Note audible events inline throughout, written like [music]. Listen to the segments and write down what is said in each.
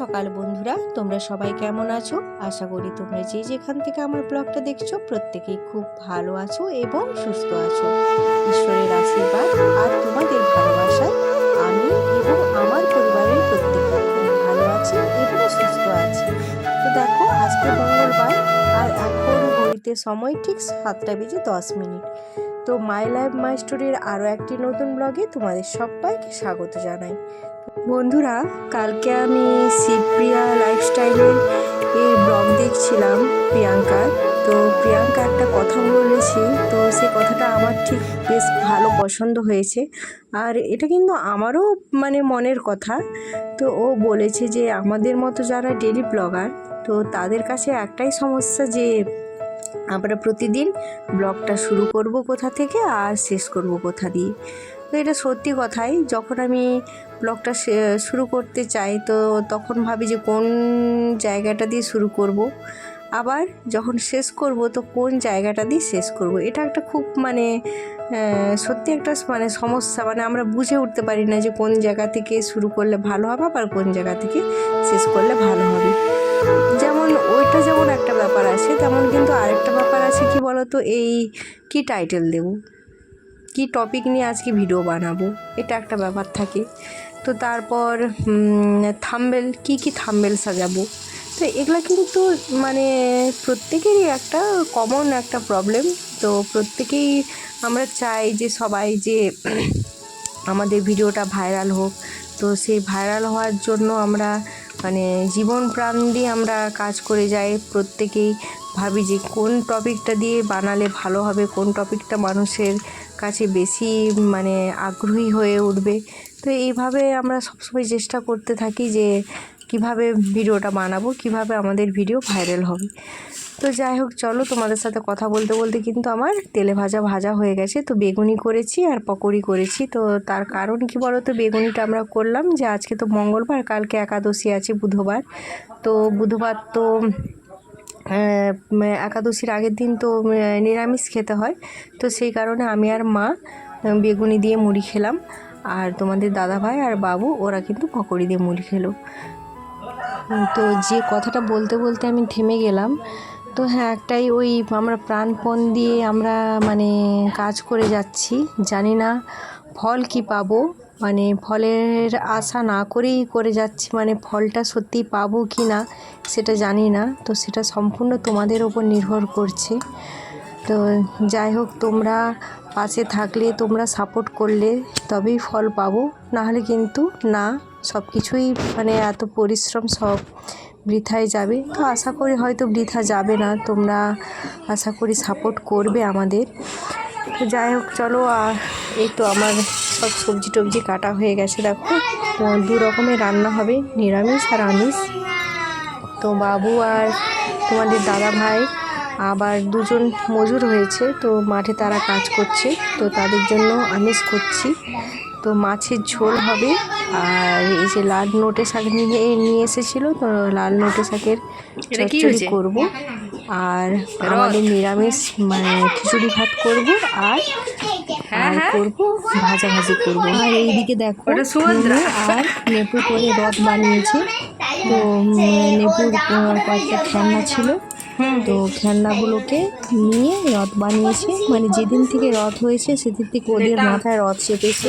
সকাল বন্ধুরা, তোমরা সবাই কেমন আছো? আশা করি তোমরা যে যেখান থেকে আমার ব্লগটা দেখছ, প্রত্যেকেই খুব ভালো আছো এবং সুস্থ আছো। ঈশ্বরের আশীর্বাদ আর তোমাদের ভালোবাসায় আমি এবং আমার পরিবারের প্রত্যেকে খুব ভালো আছি এবং সুস্থ আছি। তো দেখো, আজকে মঙ্গলবার আর এখন ঘড়িতে সময় ঠিক সাতটা বেজে দশ মিনিট। তো মাই লাইফ মাই স্টোরির আরও একটি নতুন ব্লগে তোমাদের সবাইকে স্বাগত জানাই। বন্ধুরা, কালকে আমি শিবপ্রিয়া লাইফস্টাইলের এই ব্লগ দেখছিলাম প্রিয়াঙ্কার তো প্রিয়াঙ্কা একটা কথা বলেছি, তো সেই কথাটা আমার ঠিক বেশ ভালো পছন্দ হয়েছে। আর এটা কিন্তু আমারও মানে মনের কথা। তো ও বলেছে যে আমাদের মতো যারা ডেলি ব্লগার তো তাদের কাছে একটাই সমস্যা যে আমরা প্রতিদিন ব্লগটা শুরু করব কোথা থেকে আর শেষ করব কোথা দিয়ে। এটা সত্যি কথাই। যখন আমি ব্লগটা শুরু করতে চাই, তো তখন ভাবি যে কোন জায়গাটা দিয়ে শুরু করব। আবার যখন শেষ করব, তো কোন জায়গাটা দিয়ে শেষ করব? এটা একটা খুব মানে সত্যি একটা মানে সমস্যা। মানে আমরা বুঝে উঠতে পারি না যে কোন জায়গা থেকে শুরু করলে ভালো হবে আবার কোন জায়গা থেকে শেষ করলে ভালো হবে। যেমন ওইটা যেমন একটা ব্যাপার আছে, তেমন কিন্তু আরেকটা ব্যাপার আছে কি বলতো? এই কি টাইটেল দেব? কি টপিক নিয়ে আজকে ভিডিও বানাবো? এটা একটা ব্যাপার থাকে। তো তারপর থাম্বেল কি কি থাম্বেল সাজাবো? তো এগুলো কিন্তু মানে প্রত্যেকেরই একটা কমন একটা প্রবলেম তো প্রত্যেকেই আমরা চাই যে সবাই যে [clears throat] আমাদের ভিডিওটা ভাইরাল হোক। তো সেই ভাইরাল হওয়ার জন্য আমরা মানে জীবন প্রাণ দিয়ে আমরা কাজ করে যাই প্রত্যেকেই। ভাবি যে কোন টপিকটা দিয়ে বানালে ভালো হবে, কোন টপিকটা মানুষের কাছে বেশি মানে আগ্রহী হয়ে উঠবে। তো এইভাবে আমরা সবসময় চেষ্টা করতে থাকি যে কীভাবে ভিডিওটা বানাবো, কীভাবে আমাদের ভিডিও ভাইরাল হবে। তো যাই হোক, চলো তোমাদের সাথে কথা বলতে বলতে কিন্তু আমার তেলে ভাজা ভাজা হয়ে গেছে। তো বেগুনি করেছি আর পকোড়ি করেছি। তো তার কারণ কি বলো তো বেগুনিটা আমরা করলাম যে আজকে তো মঙ্গলবার, কালকে একাদশী আছে বুধবার। তো বুধবার তো একাদশীর আগের দিন তো নিরামিষ খেতে হয়। তো সেই কারণে আমি আর মা বেগুনি দিয়ে মুড়ি খেলাম। আর তোমাদের দাদা ভাই আর বাবু, ওরা কিন্তু পকোড়ি দিয়ে মুড়ি খেলো। তো যে কথাটা বলতে বলতে আমি থেমে গেলাম। তো হ্যাঁ একটাই ওই আমরা প্রাণপণ দিয়ে আমরা মানে কাজ করে যাচ্ছি। জানি না ফল কি পাবো। মানে ফলের আশা না করেই করে যাচ্ছি মানে ফলটা সত্যি পাবো কি না সেটা জানি না। তো সেটা সম্পূর্ণ তোমাদের ওপর নির্ভর করছে। তো যাই হোক, তোমরা পাশে থাকলে, তোমরা সাপোর্ট করলে তবেই ফল পাবো। নাহলে কিন্তু না সব কিছুই মানে এত পরিশ্রম সব বৃথায় যাবে। তো আশা করি হয়তো বৃথা যাবে না, তোমরা আশা করি সাপোর্ট করবে আমাদের। যাই হোক চলো আর এই তো আমার সব সবজি টবজি কাটা হয়ে গেছে দেখো। দু রকমের রান্না হবে নিরামিষ আর আমিষ। তো বাবু আর তোমাদের দাদা ভাই আবার দুজন মজুর হয়েছে তো মাঠে তারা কাজ করছে তো তাদের জন্য আমিষ করছি। তো মাছের ঝোল হবে আর এই যে লাল নোটে শাক নিয়ে নিয়ে এসেছিল তো লাল নোটে শাকের চচ্চড়ি? করব। আর আমাদের নিরামিষ মানে খিচুড়ি ভাত করব আর হ্যাঁ, আর হ্যাঁ। করব ভাজা ভাজি করব। আর এইদিকে দেখো। আর নেপু করে রথ বানিয়েছে। তো নেপুর কয়েকটা খেলনা ছিল। তো খেলনাগুলোকে নিয়ে রথ বানিয়েছে। মানে যেদিন থেকে রথ হয়েছে সেদিন থেকে ওদের মাথায় রথ চেপেছে।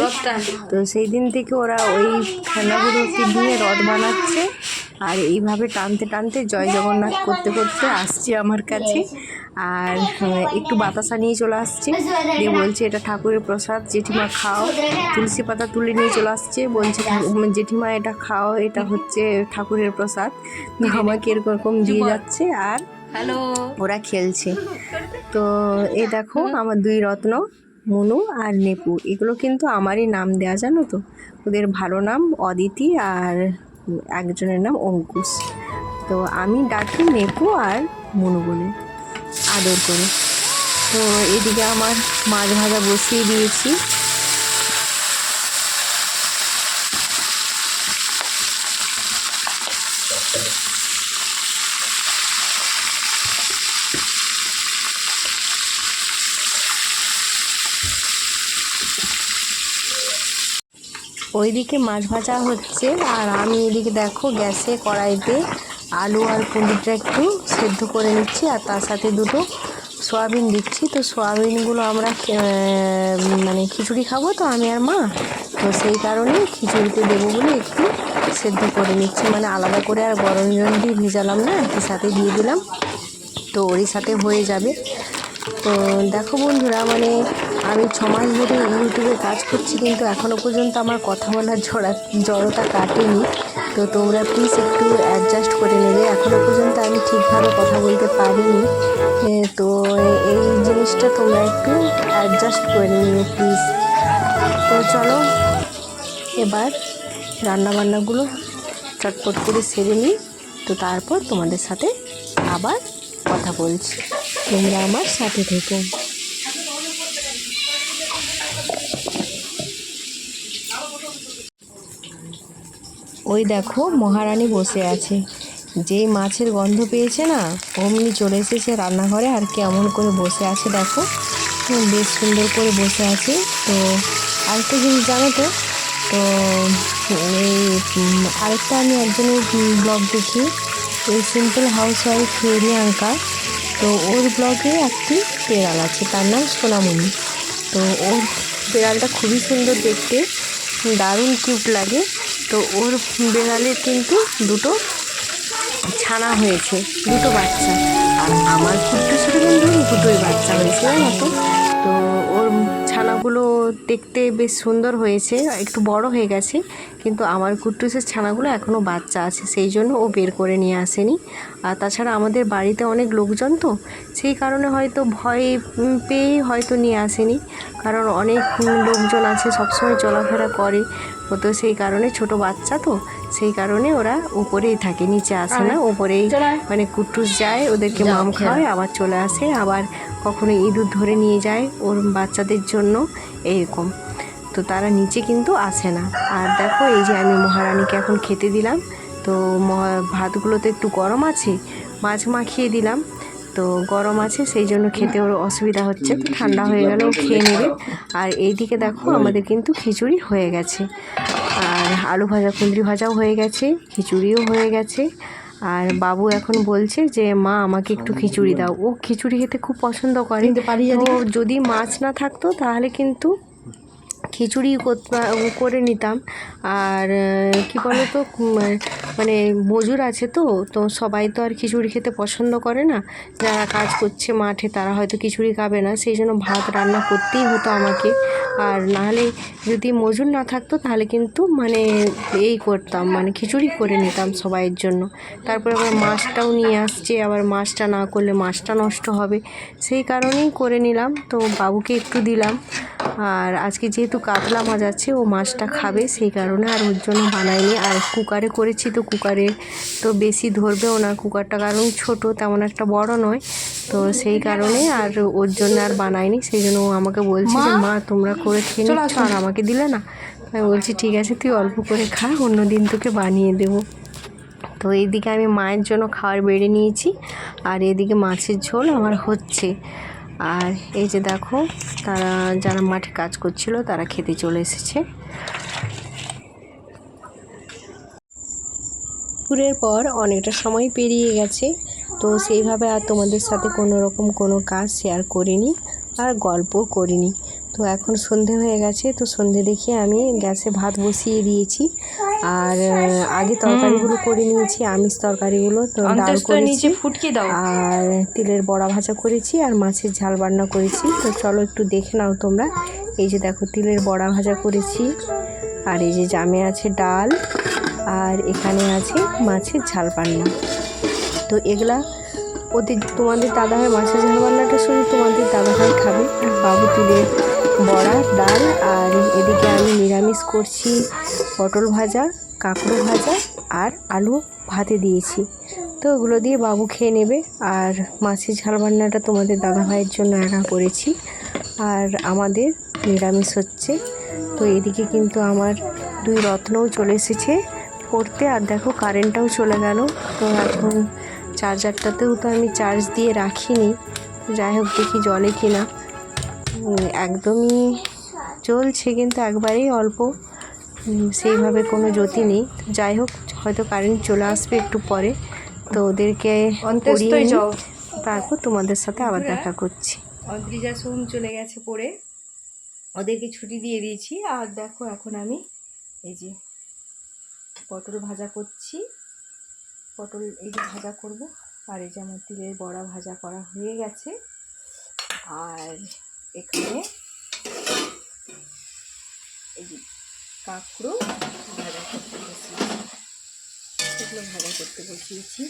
তো সেই দিন থেকে ওরা ওই খেলনাগুলোকে দিয়ে রথ বানাচ্ছে। আর এইভাবে টানতে টানতে জয় জগন্নাথ করতে করতে আসছে আমার কাছে। আর একটু বাতাসা নিয়ে চলে আসছে। দিয়ে বলছে এটা ঠাকুরের প্রসাদ জেঠিমা খাও। তুলসী পাতা তুলে নিয়ে চলে আসছে। বলছে জেঠিমা এটা খাও এটা হচ্ছে ঠাকুরের প্রসাদ। আমাকে এরকম দিয়ে যাচ্ছে আর হ্যালো। ওরা খেলছে। তো এই দেখো আমার দুই রত্ন মনু আর নেপু। এগুলো কিন্তু আমারই নাম দেয়া জানো তো? ওদের ভালো নাম অদিতি আর একজনের নাম অঙ্কুশ। তো আমি ডাকি নেপু আর মনু বলে, আদর করে। তো এদিকে আমার মাছ ভাজা বসিয়ে দিয়েছি। ওইদিকে মাছ ভাজা হচ্ছে, আর আমি এদিকে দেখো গ্যাসে কড়াইতে আলু আর পনিরটা একটু সেদ্ধ করে নিচ্ছি, আর তার সাথে দুটো সয়াবিন দিচ্ছি। তো সয়াবিনগুলো আমরা মানে খিচুড়ি খাব তো আমি আর মা, তো সেই কারণে খিচুড়িতে দেবো বলে একটু সেদ্ধ করে নিচ্ছি। মানে আলাদা করে আর গরম জল দিয়ে ভেজালাম না, একই সাথে দিয়ে দিলাম। তো ওরই সাথে হয়ে যাবে। তো দেখো বন্ধুরা মানে আমি ছ মাস ধরে ইউটিউবে কাজ করছি, কিন্তু এখনও পর্যন্ত আমার কথা বলার জড়া, জড়তা কাটেনি। তো তোমরা প্লিজ একটু অ্যাডজাস্ট করে নেবে। এখনও পর্যন্ত আমি ঠিকভাবে কথা বলতে পারিনি। তো এই জিনিসটা তোমরা একটু অ্যাডজাস্ট করে নিও প্লিজ তো চলো, এবার রান্নাবান্নাগুলো চটপট করে সেরে নিই। তো তারপর তোমাদের সাথে আবার কথা বলছি। তোমরা আমার সাথে থেকো। ওই দেখো মহারানী বসে আছে। যেই মাছের গন্ধ পেয়েছে না, অমনি চলে এসেছে রান্নাঘরে আর কেমন করে বসে আছে দেখো। বেশ সুন্দর করে বসে আছে। তো আরেকটা জিনিস জানো তো? তো এই আরেকটা আমি একজনের ব্লগ দেখি। এই সিম্পল হাউস ওয়াইফ রিয়াঙ্কা তো ওর ব্লগে একটি বেড়াল আছে, তার নাম সোনামণি। তো ওর বেড়ালটা খুবই সুন্দর দেখতে। দারুণ কিউট লাগে। তো ওর বেড়ালের কিন্তু দুটো ছানা হয়েছে, দুটো বাচ্চা। আর আমার কুট্টুসের কিন্তু দুটোই বাচ্চা হয়েছে, জানো তো? তো ওর ছানাগুলো দেখতে বেশ সুন্দর হয়েছে একটু বড় হয়ে গেছে কিন্তু আমার কুট্টুসের ছানাগুলো এখনও বাচ্চা আছে সেই জন্য ও বের করে নিয়ে আসেনি। আর তাছাড়া আমাদের বাড়িতে অনেক লোকজন তো সেই কারণে হয়তো ভয় পেয়েই হয়তো নিয়ে আসেনি। কারণ অনেক লোকজন আছে সবসময় চলাফেরা করে ও তো সেই কারণে ছোট বাচ্চা তো সেই কারণে ওরা উপরেই থাকে নিচে আসে না উপরেই মানে কুট্টুস যায় ওদেরকে মাম খাওয়ায় আবার চলে আসে আবার কখনো ইঁদুর ধরে নিয়ে যায় ওর বাচ্চাদের জন্য। এইরকম। তো তারা নিচে কিন্তু আসে না। আর দেখো, এই যে আমি মহারানীকে এখন খেতে দিলাম। তো ভাতগুলো তো একটু গরম আছে, মাছ মাখিয়ে দিলাম। তো গরম আছে, সেই জন্য খেতে ওর অসুবিধা হচ্ছে ঠান্ডা হয়ে গেলে, ও খেয়ে নেবে। আর এইদিকে দেখো, আমাদের কিন্তু খিচুড়ি হয়ে গেছে। আর আলু ভাজা, কুঁদরি ভাজাও হয়ে গেছে, খিচুড়িও হয়ে গেছে। আর বাবু এখন বলছে যে মা আমাকে একটু খিচুড়ি দাও। ও খিচুড়ি খেতে খুব পছন্দ করে। তো যদি মাছ না থাকতো তাহলে কিন্তু খিচুড়ি করে নিতাম। আর কি বলতো মানে মজুর আছে তো তো সবাই তো আর খিচুড়ি খেতে পছন্দ করে না। যারা কাজ করছে মাঠে তারা হয়তো খিচুড়ি খাবে না, সেই জন্য ভাত রান্না করতেই হতো আমাকে। আর নাহলে যদি মজুর না থাকতো তাহলে কিন্তু মানে এই করতাম মানে খিচুড়ি করে নিতাম সবাইয়ের জন্য। তারপরে আবার মাছটাও নিয়ে আসছে, আবার মাছটা না করলে মাছটা নষ্ট হবে। সেই কারণেই করে নিলাম, তো বাবুকে একটু দিলাম। আর আজকে যেহেতু কাতলা মাছ আছে ও মাছটা খাবে সেই কারণে আর ওর জন্য বানাইনি আর কুকারে করেছি তো কুকারে তো বেশি ধরবেও না কুকারটা কারণ ছোট তেমন একটা বড় নয়। তো সেই কারণে আর ওর জন্য আর বানাইনি সেই জন্য ও আমাকে বলছে যে মা তোমরা করে খেয়ে নিচ্ছ। আর আমাকে দিলে না। আমি বলছি ঠিক আছে তুই অল্প করে খা অন্য দিন তোকে বানিয়ে দেবো। তো এইদিকে আমি মায়ের জন্য খাবার বেড়ে নিয়েছি আর এদিকে মাছের ঝোল আমার হচ্ছে। আর এই যে দেখো, তারা যারা মাঠে কাজ করছিল, তারা খেতে চলে এসেছে। পুরের পর অনেকটা সময় পেরিয়ে গেছে, তো সেইভাবে আর তোমাদের সাথে কোনো রকম কোনো কাজ শেয়ার করিনি। আর গল্পও করিনি। তো এখন সন্ধে হয়ে গেছে তো সন্ধে দেখে আমি গ্যাসে ভাত বসিয়ে দিয়েছি। আর আগে তরকারিগুলো করে নিয়েছি আমিষ তরকারিগুলো তো ডাল করেছি। ফুটকে দাও। আর তিলের বড়া ভাজা করেছি আর মাছের ঝাল বান্না করেছি। তো চলো একটু দেখে নাও তোমরা। এই যে দেখো তিলের বড়া ভাজা করেছি। আর এই যে জামে আছে ডাল আর এখানে আছে মাছের ঝাল রান্না। তো এগুলা ওদের তোমাদের দাদাভাই মাছের ঝাল রান্নাটা শুধু তোমাদের দাদাভাই খাবে। আর তিলের বড়া, ডাল, আর এদিকে আমি নিরামিষ করছি পটল ভাজা, কাঁকড়ো ভাজা, আর আলু ভাতে দিয়েছি। তো ওগুলো দিয়ে বাবু খেয়ে নেবে। আর মাছের ঝাল রান্নাটা তোমাদের দাদা ভাইয়ের জন্য একা করেছি। আর আমাদের নিরামিষ হচ্ছে। তো এদিকে কিন্তু আমার দুই রত্নও চলে এসেছে। পড়তে আর দেখো কারেন্টটাও চলে গেল। তো এখন চার্জারটাতেও তো আমি চার্জ দিয়ে রাখিনি। যাই হোক দেখি জলে কিনা। একদমই চলছে কিন্তু একবারেই অল্প। সেইভাবে কোনো জ্যোতি নেই। যাই হোক হয়তো কারেন্ট চলে আসবে একটু পরে। তো ওদেরকে তারপর তোমাদের সাথে আবার দেখা করছি। অদ্রিজা সোম চলে গেছে পড়ে। ওদেরকে ছুটি দিয়ে দিয়েছি। আর দেখো এখন আমি এই যে পটল ভাজা করছি। পটল এই যে ভাজা করব। আর এই যে আমার তিলের বড়া ভাজা করা হয়ে গেছে। আর এখানে এই যে কাঁকড়ো ভাজা করতে বসিয়েছি। সেগুলো ভাজা করতে বসিয়েছি।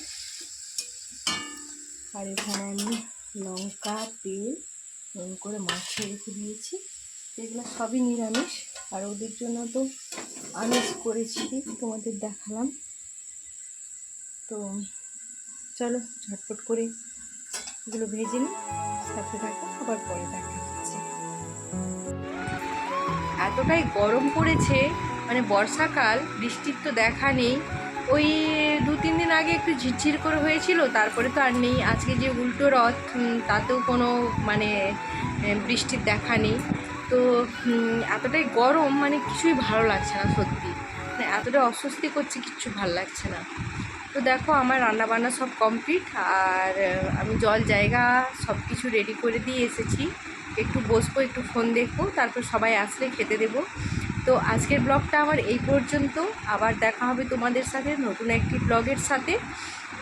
আর এখানে আমি লঙ্কা, তেল, নুন করে মাছে রেখে দিয়েছি। এগুলো সবই নিরামিষ। আর ওদের জন্য তো আমিষ করেছি, তোমাদের দেখালাম। চলো ঝটপট করে এগুলো ভেজে নিই, সাথে থাকো, আবার পরে দেখা হচ্ছে। এতটাই গরম পড়েছে মানে বর্ষাকাল, বৃষ্টির তো দেখা নেই। ওই দু তিন দিন আগে একটু ঝিরঝির করে হয়েছিল, তারপরে তো আর নেই। আজকে যে উল্টো রথ তাতেও কোনো মানে বৃষ্টির দেখা নেই। তো এতটাই গরম মানে কিছুই ভালো লাগছে না সত্যি। মানে এতটা অস্বস্তি করছে, কিচ্ছু ভালো লাগছে না। তো দেখো, আমার রান্না বান্না সব কমপ্লিট আর আমি জল, জায়গা সব কিছু রেডি করে দিয়ে এসেছি। একটু বসবো, একটু ফোন দেখব, তারপর সবাই আসলে খেতে দেবো। তো আজকের ব্লগটা আমার এই পর্যন্ত। আবার দেখা হবে তোমাদের সাথে নতুন একটি ব্লগের সাথে।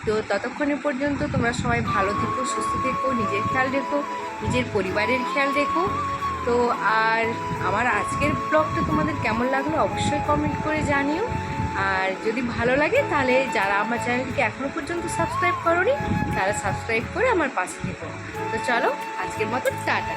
তো ততক্ষণের পর্যন্ত তোমরা সবাই ভালো থেকো, সুস্থ থেকো, নিজের খেয়াল রেখো, নিজের পরিবারের খেয়াল রেখো। তো আর আমার আজকের ব্লগটা তোমাদের কেমন লাগল অবশ্যই কমেন্ট করে জানিও। আর যদি ভালো লাগে তাহলে যারা আমার চ্যানেলটিকে এখনও পর্যন্ত সাবস্ক্রাইব করনি, তারা সাবস্ক্রাইব করে আমার পাশে থেকো। তো চলো, আজকের মতো টাটা।